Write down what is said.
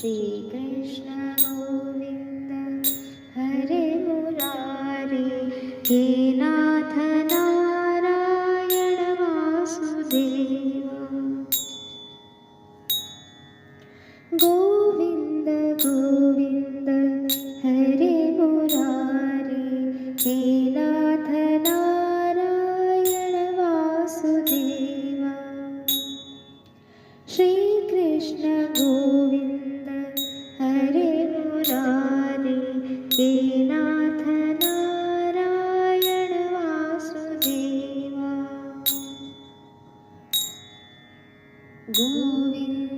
Shri Krishna Govinda Hare Purari हेनाथ नारायणवासुदे Govinda Govinda Hare Purari हीनाथ Narayana Vasudev. Govinda.